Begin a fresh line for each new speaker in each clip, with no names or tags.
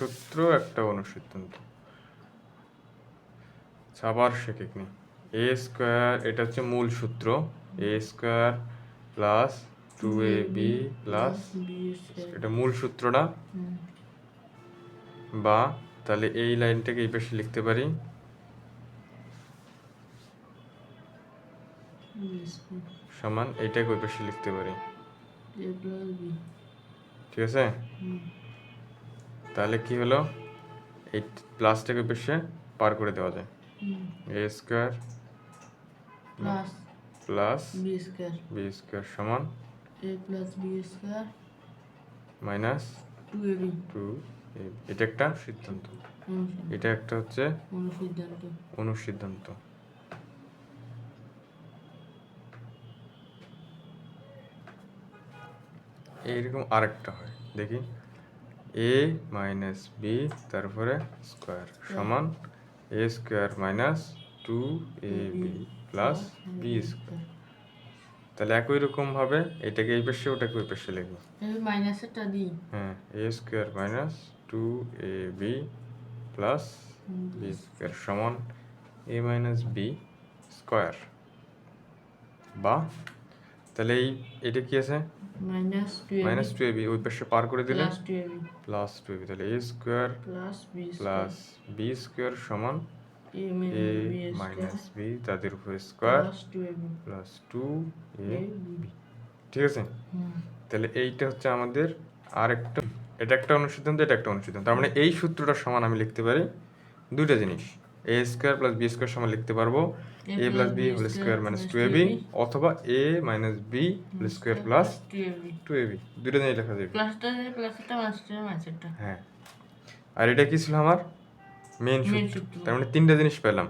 সূত্র একটা অনুসিদ্ধান্ত আচ্ছা, আবার শেখে নি এ স্কোয়ার এটা হচ্ছে মূল সূত্র। A square plus two A B plus এটা মূল সূত্রটা বা তাহলে এই লাইনটাকে এই পাশে লিখতে পারি। সমান এইটাকে ওই পাশে লিখতে পারি। ঠিক আছে? তাহলে কি হলো? এই প্লাসটাকে পাশে পার করে দেওয়া যায়। A square
plus
plus
B square
B square সমান
A plus B square
minus
two A B
two এটা একটা সিদ্ধান্ত। এটা একটা হচ্ছে
অনুসিদ্ধান্ত।
অনুসিদ্ধান্ত। এইরকম আরেকটা হয়। দেখি। এ মাইনাস বি তারপরে স্কোয়ার সমান A square minus two A B plus B square তাহলে একই রকম ভাবে এটাকে এই পাশে ওটাকে ওই পাশে লিখব।
দিই।
হ্যাঁ A square minus two A B plus B square সমান এ মাইনাস বি স্কোয়ার বা তাহলে এই এটা কি আছে?
Minus two A
minus two A B ওই পাশে পার করে দিলে?
Plus two A B
plus two A B তাহলে A square
plus B
square সমান
এ মাইনাস বি
তাদের উপর square
plus two A B
ঠিক আছে? তাহলে এইটা হচ্ছে আমাদের আরেকটা এটা একটা অনুসিদ্ধান্ত এটা একটা অনুসিদ্ধান্ত তার মানে এই সূত্রটার সমান আমি লিখতে পারি দুইটা জিনিস। A square plus B square সমান লিখতে পারব A plus B whole square minus two A B অথবা A minus B whole square plus
two A B
two A B দুইটা জিনিস লেখা যাবে হ্যাঁ আর এটা কি ছিল আমার মেন সূত্র। তার মানে তিনটা জিনিস পেলাম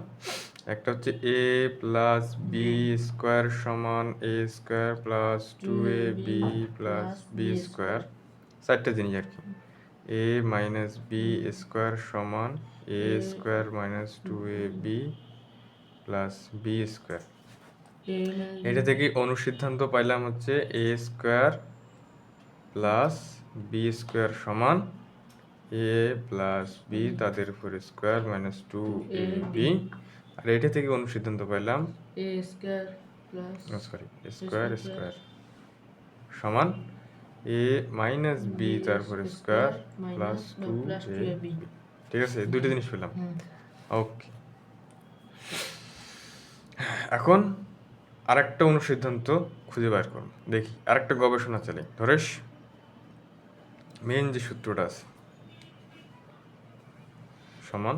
একটা হচ্ছে এ প্লাস বি স্কোয়ার সমান A square plus two A B plus B square চারটা জিনিস আর কি এ মাইনাস বি স্কোয়ার সমান A square minus two A B plus B square এটা থেকে অনুসিদ্ধান্ত পাইলাম হচ্ছে A square plus B square সমান এ প্লাস বি তাদের উপরে square minus two A B আর এটা থেকে অনুসিদ্ধান্ত পাইলাম
A square plus
sorry square square সমান এ মাইনাস বি তারপরে square plus two A
B
ঠিক আছে দুইটা জিনিস পেলাম। ওকে এখন আরেকটা অনুসিদ্ধান্ত খুঁজে বার করুন দেখি আরেকটা গবেষণা চালাই ধরেস মেন যে সূত্রটা আছে সমান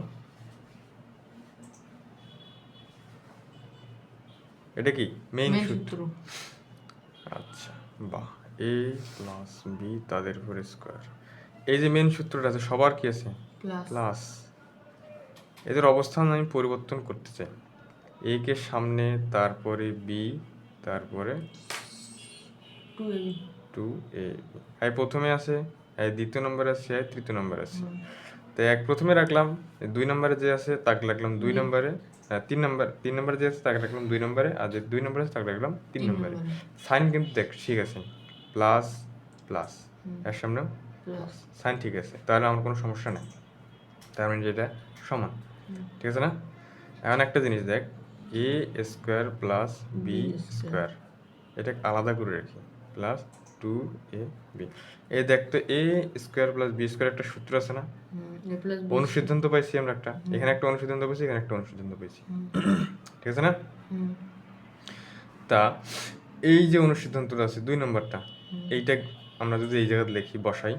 এটা কি? মেইন সূত্র। আচ্ছা বাহ। এ প্লাস বি তাদের উপরে স্কোয়ার এই যে মেন সূত্রটা আছে সবার কি আছে?
প্লাস
এদের অবস্থান আমি পরিবর্তন করতে চাই। এ কে সামনে তারপরে বি তারপরে
টু এ
আই প্রথমে আছে আই দ্বিতীয় নম্বরে আছে আই তৃতীয় নম্বরে আছে। তো এক প্রথমে রাখলাম দুই নম্বরে যে আছে তাকে রাখলাম দুই নম্বরে হ্যাঁ, তিন নম্বর তিন নম্বরে যে আছে তাকে রাখলাম দুই নম্বরে আর যে দুই নম্বরে আছে তাকে রাখলাম তিন নম্বরে। সাইন কিন্তু দেখ ঠিক আছে। Plus plus. এর সামনে
প্লাস।
সাইন ঠিক আছে। তাহলে আমার কোনো সমস্যা নেই। তার মানে যেটা সমান। ঠিক আছে না? এখন একটা জিনিস দেখ। A square plus B square এটা আলাদা করে রাখি। Plus two A B A দেখ তো A square plus B square একটা সূত্র আছে না? অনুসিদ্ধান্ত পাইছি আমরা একটা। এখানে একটা অনুসিদ্ধান্ত পাইছি এখানে একটা অনুসিদ্ধান্ত পাইছি। ঠিক আছে না? তা এই যে অনুসিদ্ধান্তটা আছে দুই নম্বরটা। এইটা আমরা যদি এই জায়গাতে লিখি বসাই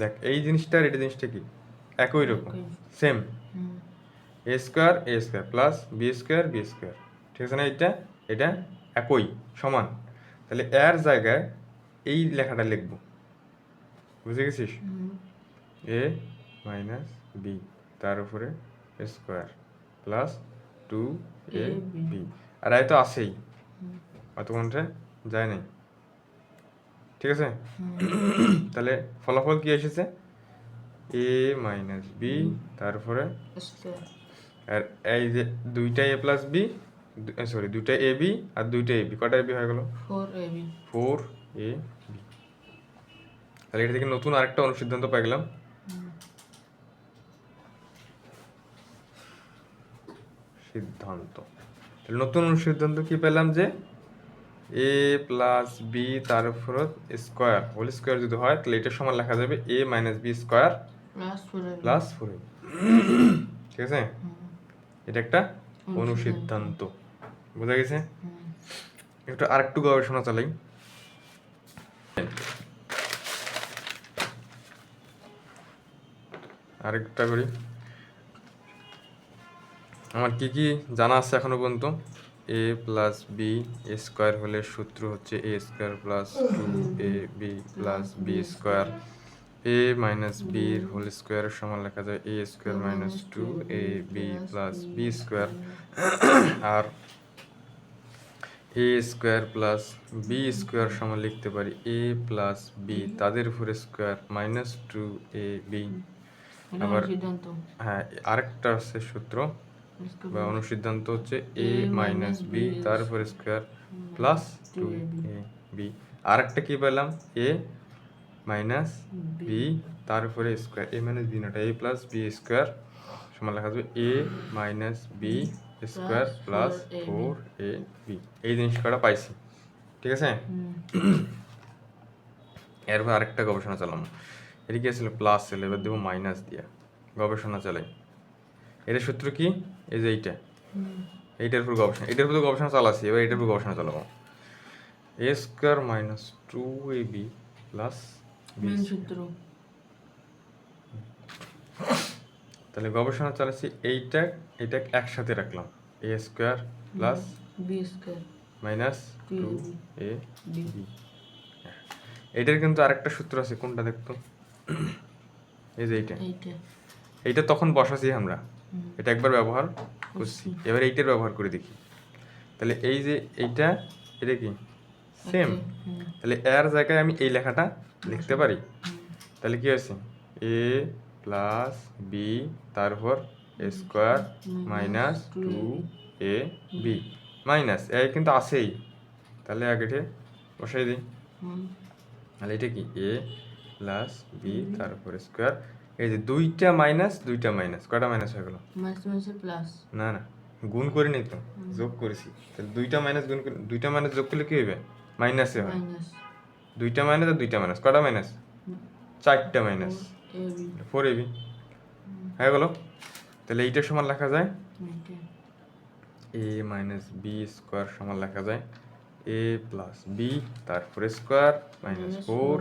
দেখ এই জিনিসটা আর এটা জিনিসটা কি? একই রকম। Same A square A square plus B square B square ঠিক আছে না এটা এটা একই সমান। তাহলে এর জায়গায় এই লেখাটা লিখব। বুঝে গেছিস? এ মাইনাস বি তার উপরে square plus two A B আর তো আছেই। অত কোনটা যায় নাই। ঠিক আছে? তাহলে ফলাফল কি এসেছে? এ মাইনাস বি তারপরে? আর এই যে দুইটা এ প্লাস বি সরি দুইটা এ বি আর দুইটা এ বি কটা এ বি হয়ে গেল?
ফোর এ বি
তাহলে এটা থেকে নতুন আরেকটা অনুসিদ্ধান্ত পাই গেলাম। সিদ্ধান্ত। নতুন অনুসিদ্ধান্ত কি পেলাম যে এ প্লাস বি তার উপর স্কোয়ার হোল স্কোয়ার যদি হয় তাহলে এটার সমান লেখা যাবে A minus B square
plus four
ঠিক আছে? এটা একটা অনুসিদ্ধান্ত। বোঝা গেছে? একটু আরেকটু গবেষণা চালাই। আরেকটা করি। আমার কি কি জানা আছে এখনও পর্যন্ত? এ প্লাস বি স্কোয়ার হলে সূত্র হচ্ছে A square plus two A B plus B square A minus B whole স্কোয়ারের সমান লেখা যায় A square minus two A B plus B square R A square plus B square সমান লিখতে পারি এ প্লাস বি তাদের উপরে square minus two A B আবার হ্যাঁ আরেকটা হচ্ছে সূত্র। বা অনুসিদ্ধান্ত হচ্ছে A
A
minus B
B
তার উপরে square plus two A B আরেকটা কি পেলাম? এ মাইনাস বি তার উপরে স্কোয়ার এ মাইনাস বি নটা এ প্লাস বি স্কোয়ার সমান লেখা যাবে A minus B square plus
4AB
four A B এই জিনিসটা পাইছি। ঠিক আছে? এরপর আরেকটা গবেষণা চালাম এটা কি ছিল প্লাস ছিল এবার দেবো মাইনাস দিয়া। গবেষণা চালাই। এটার সূত্র কি? এই যে এইটা। এইটার উপর গবেষণা এটার উপর তো গবেষণা চালাচ্ছি এবার এটার উপর গবেষণা চালাবো। A square minus two A B plus তাহলে গবেষণা চালাচ্ছি এইটা এটা একসাথে রাখলাম। A square plus
B square
minus two
2ab
A
B
এইটার কিন্তু আরেকটা সূত্র আছে কোনটা দেখতো? এই যে এইটা।
এইটা।
এইটা তখন বসাছি আমরা। এটা একবার ব্যবহার করছি। এবার এইটার ব্যবহার করে দেখি। তাহলে এই যে এইটা এটা কি? সেম তাহলে এর জায়গায় আমি এই লেখাটা লিখতে পারি? তাহলে কি হয়েছে? এ প্লাস বি তার উপর square minus two A B minus A কিন্তু আছেই। তাহলে আগেটে বসাই দিই। তাহলে এটা কি? এ প্লাস বি তারপর স্কোয়ার এই যে দুইটা মাইনাস দুইটা মাইনাস কয়টা মাইনাস হয়ে গেল?
প্লাস
না না গুণ করে নি তো যোগ করেছি। তাহলে দুইটা মাইনাস গুণ করে দুইটা মাইনাস যোগ করলে কি হবে মাইনাসে হয়। দুইটা মাইনাস আর দুইটা মাইনাস কটা মাইনাস চারটা মাইনাস ফোর এবি হয়ে গেল? তাহলে এইটার সমান লেখা যায়? এ মাইনাস বি স্কোয়ার সমান লেখা যায়। এ প্লাস বি তারপরে স্কোয়ার মাইনাস ফোর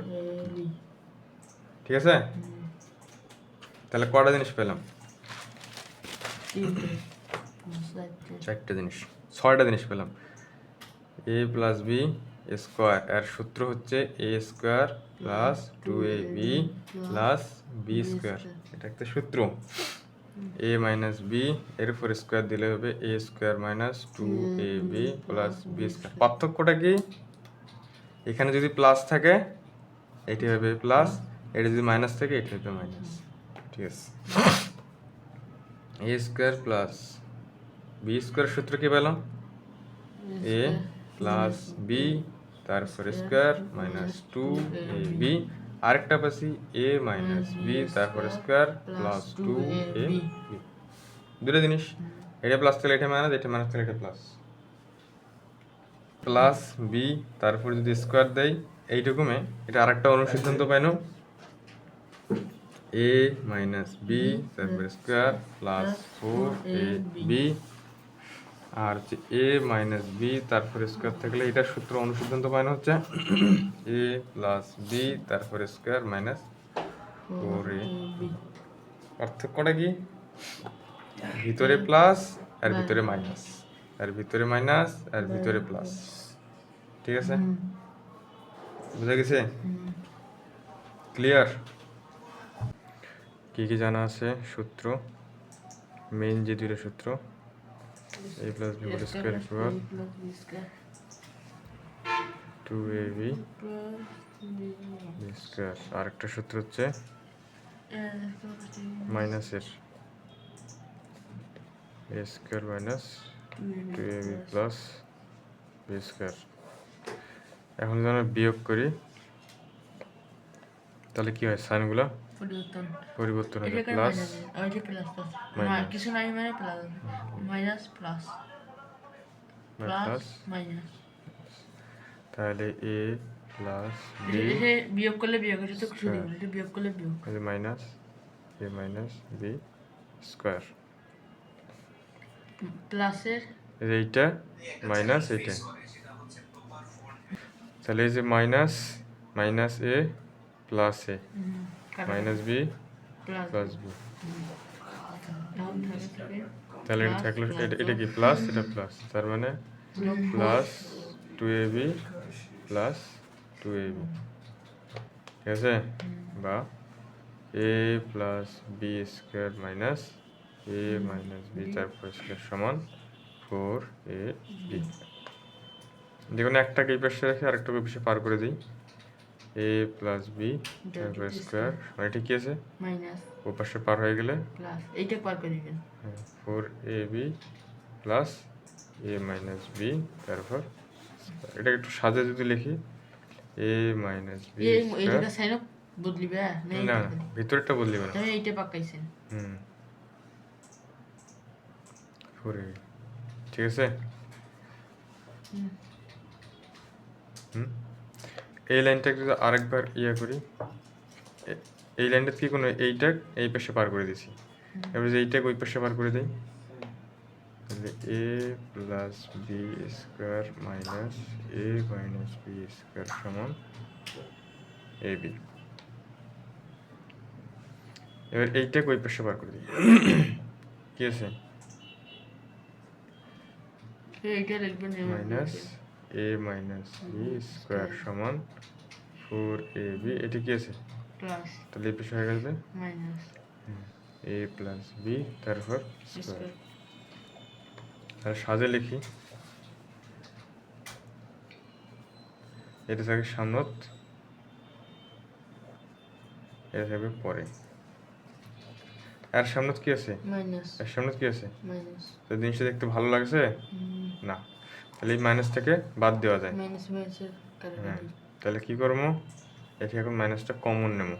ঠিক আছে? তাহলে কটা জিনিস পেলাম?
চারটে।
জিনিস ছয়টা জিনিস পেলাম। এ প্লাস বি স্কোয়ার এর সূত্র হচ্ছে A square plus two A B plus B square এটা একটা সূত্র। এ মাইনাস বি এর উপর স্কোয়ার দিলে হবে A square minus two A B plus B square পার্থক্যটা কি? এখানে যদি প্লাস থাকে এটি হবে প্লাস এটা যদি মাইনাস থাকে এটি হবে মাইনাস আছে A square plus B square সূত্র কি পেলাম? এ প্লাস বি তারপর square minus two A B আরেকটা পাচ্ছি এ মাইনাস বি তারপর square plus two A B দুটো জিনিস। এটা প্লাস তাহলে এটা মাইনাস এটা মাইনাস তাহলে এটা প্লাস প্লাস বি তারপর যদি স্কোয়ার দেয় এইটুকুমে এটা আরেকটা অনুসিদ্ধান্ত পাইনো। এ মাইনাস বি তারপর square plus four A B আর হচ্ছে এ মাইনাস বি তারপরে স্কোয়ার থাকলে এটার সূত্র অনুসিদ্ধান্ত পাইনো হচ্ছে। এ প্লাস বি তারপরে স্কোয়ার মাইনাস ফোর এ পার্থক্যটা কি? ভিতরে প্লাস আর ভিতরে মাইনাস আর ভিতরে মাইনাস আর ভিতরে প্লাস ঠিক আছে? বুঝা গেছে? ক্লিয়ার কি কি জানা আছে? সূত্র? মেইন যে দুইটা সূত্র A plus B whole square equal to A B square আরেকটা সূত্র হচ্ছে মাইনাসের A square minus two A B plus B square এখন আমরা বিয়োগ করি তাহলে কি হয়? সাইনগুলো
পরিবর্তন।
পরিবর্তন হয়ে প্লাস
ওই যে প্লাস প্লাস কিছু নাই মানে plus minus plus plus minus
তাহলে এ প্লাস বি
বিয়োগ করলে বিয়োগ এটা তো কিছু নেই বিয়োগ করলে বিয়োগ।
Minus A minus B square
প্লাসের
এইটা মাইনাস এইটা। তাহলে এই যে minus minus A plus A minus B
plus
B তাহলে এটা থাকল এটা কি প্লাস এটা প্লাস তার মানে plus two A B plus two A B ঠিক আছে? বা A plus B square minus A minus B তারপর স্কোয়ার সমান ফোর এ বি দেখুন একটাকে এই পাশে রেখে আরেকটাকে পাশে পার করে দিই। এ প্লাস বি তারপর স্কোয়ার মানে এটা কি আছে?
মাইনাস
ও পাশে পার হয়ে গেলে?
প্লাস এইটা পার করে দিবেন।
Four A B plus A minus B তারপর এটা একটু সাজে যদি লিখি এ মাইনাস বি
এই এই সাইন আপ বদলিবে না
না
এইটা
না বদলিবে না।
তাহলে এইটা পাকাইছেন।
হুম। ফোর এ ঠিক আছে?
হুম।
হুম? এই লাইনটাকে যদি আরেকবার ইয়ে করি এই লাইনটা থেকে কোনো এইটা এই পাশে পার করে দিছি এবার যে এইটাকে ওই পাশে পার করে দিই তাহলে A plus B square minus A minus B square সমান এ বি। এবার এইটাকে ওই পাশে পার করে দিই। কি আছে?
এইটা লিখবেন
minus A minus B square সমান ফোর এ বি এটা কি আছে?
প্লাস
তাহলে পাশে হয়ে গেছে?
মাইনাস
এ প্লাস বি তারপর স্কোয়ার আর সাজে লিখি। এটা থাকবে সামনত এটা থাকবে পরে। আর সামনত কি আছে?
মাইনাস
আর সামনত কি আছে?
মাইনাস
তো জিনিসটা দেখতে ভালো লাগছে? না। তাহলে এই মাইনাসটাকে বাদ দেওয়া যায়। হ্যাঁ তাহলে কি করব? এটি এখন মাইনাসটা কমন নেব।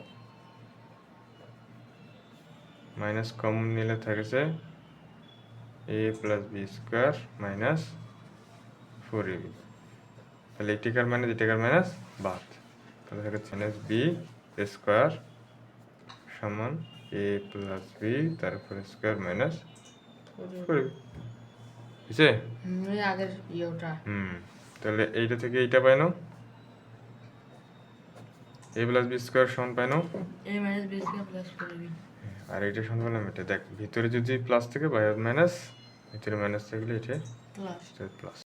মাইনাস কমন নিলে থাকেছে A plus B square minus four A B তাহলে এটিকার মাইনাস এটিকার মাইনাস বাদ। তাহলে থাকে মাইনাস বি স্কোয়ার সমান এ প্লাস বি তারপর square minus four A B বুঝছে
আগের ইয়েটা।
হুম তাহলে এইটা থেকে এইটা পাই নাও। এ প্লাস বি স্কোয়ার সমান পাই নাও।
A minus B square plus
আর এইটা সমান পেলাম এটা। দেখ ভিতরে যদি প্লাস থেকে বাইরে মাইনাস ভিতরে মাইনাস থাকলে এটা
প্লাস
প্লাস